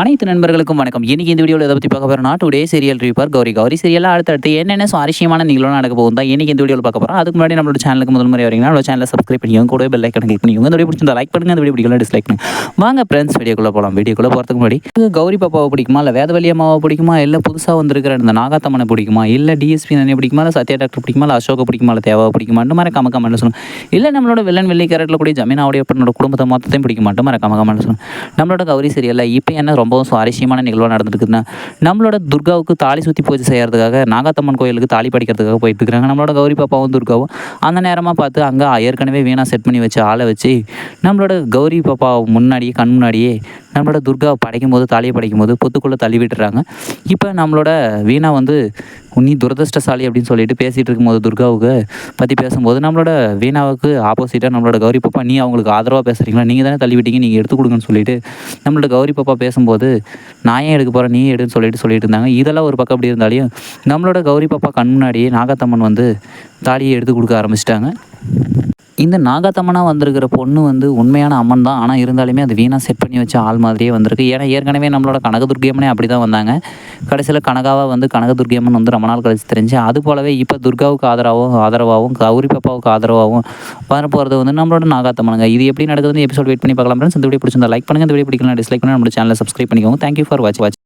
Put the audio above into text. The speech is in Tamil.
அனைத்து நண்பர்களுக்கும் வணக்கம். இன்னைக்கு இந்த வீடியோவில் எதை பற்றி பார்க்க போகிறோம் today serial reviewer Gauri Gauri. சீரியலாக அடுத்தடுத்து என்னென்ன சுவாரஸ்யமான நிகழ்வு நடக்க போகும் தான் இன்னைக்கு இந்த வீடியோவில் பார்க்க போகிறோம் அதுக்கு முன்னாடி நம்மளோட சேனலுக்கு முதல் முறை வரீங்கன்னா நம்மளோட சேனலை சப்ஸ்கிரைப் பண்ணிக்கோங்க. கூட பெல் ஐக்கன் கிளிக் பண்ணிக்கோங்க. இந்த வீடியோ பிடிச்சிருந்தா லைக் பண்ணுங்க. இந்த வீடியோ பிடிக்கல டிஸ்லைக் பண்ணுங்க. வாங்க ஃப்ரெண்ட்ஸ் வீடியோக்குள்ளே போகலாம் வீடியோக்குள்ளே போகிறதுக்கு முன்னாடி கௌரி பாப்பாவை பிடிக்குமா? இல்லை வேதவழி அம்மாவை பிடிக்குமா? இல்லை புதுசாக வந்திருக்கிற இந்த நாகாத்தம்மனை பிடிக்குமா? இல்லை டிஎஸ்பி நன்னை பிடிக்குமா? இல்லை சத்யா டாக்டர் பிடிக்குமா? இல்லை அசோக பிடிக்குமா? இல்லை தேவை பிடிக்குமா? இந்த மாதிரி கம கமெண்ட் சொல்லணும் இல்லை நம்மளோட வில்லன் வெள்ளி கேரட்டில் கூட ஜமீனாவுடைய பண்ணோட குடும்பத்தை மொத்தத்தையும் பிடிக்க மாட்டோம். மறக்காம கமெண்ட் சொல்லணும் நம்மளோட கௌரி சீரியலில் இப்போ என்ன ரொம்பவும் சுவாரஸ்யமான நிகழ்வாக நடந்துருக்குதுன்னா நம்மளோட துர்காவுக்கு தாலி சுற்றி பூஜை செய்கிறதுக்காக நாகாத்தம்மன் கோயிலுக்கு தாலி படிக்கிறதுக்காக போயிட்டு இருக்கிறாங்க நம்மளோட கௌரி பாப்பாவும் துர்காவும். அந்த நேரமாக பார்த்து அங்கே ஏற்கனவே வீணாக செட் பண்ணி வச்சு ஆளை வச்சு நம்மளோட கௌரி பாப்பா முன்னாடியே கண் முன்னாடியே நம்மளோட துர்காவை படைக்கும் போது தாலியை படைக்கும் போது பொத்துக்குள்ளே தள்ளி விட்டுறாங்க. இப்போ நம்மளோட வீணா வந்து நீ துரதிருஷ்டசாலி அப்படின்னு சொல்லிட்டு பேசிகிட்டு இருக்கும்போது துர்காவுக்கு பற்றி பேசும்போது நம்மளோட வீணாவுக்கு ஆப்போசிட்டாக நம்மளோட கௌரி பாப்பா நீ அவங்களுக்கு ஆதரவாக பேசுகிறீங்களா நீங்கள் தானே தள்ளி விட்டீங்க நீங்கள் எடுத்து கொடுங்கன்னு சொல்லிட்டு நம்மளோட கௌரி பாப்பா பேசும்போது நான் ஏன் எடுக்க போகிறேன் நீ எடுன்னு சொல்லிட்டு சொல்லிட்டு இருந்தாங்க. இதெல்லாம் ஒரு பக்கம் அப்படி இருந்தாலையும் நம்மளோட கௌரி பாப்பா கண் முன்னாடியே நாகத்தம்மன் வந்து தாலியை எடுத்து கொடுக்க ஆரம்பிச்சிட்டாங்க. இந்த நாகாத்தம்மனாக வந்திருக்கிற பொண்ணு வந்து உண்மையான அம்மன் தான். ஆனால் இருந்தாலுமே அது வீணாக செட் பண்ணி வச்ச ஆள் மாதிரியே வந்திருக்கு. ஏன்னா ஏற்கனவே நம்மளோட கனகதுர்கியம்மனே அப்படி தான் வந்தாங்க. கடைசியில் கனகாவாக வந்து கனகதுர்கியம்மன் வந்து ரொம்ப நாள் கழிச்சு தெரிஞ்சு அது போலவே இப்போ துர்காவுக்கு ஆதரவாகவும் ஆதரவாகவும் கௌரி பாப்பாவுக்கு ஆதரவாகவும் வரப்போகிறது வந்து நம்மளோட நாகாத்தம்மனுங்க. இது எப்படி நடக்குதுன்னு எபிசோட் வெயிட் பண்ணி பார்க்கலாம் ஃப்ரெண்ட்ஸ் இந்த வீடியோ பிடிச்சிருந்தா லைக் பண்ணுங்கள் இந்த வீடியோ பிடிக்கலாம் டிஸ்லைக் பண்ணி நம்மளோட சேனலை சப்ஸ்கிரைப் பண்ணிக்கோங்க. Thank you for watch watch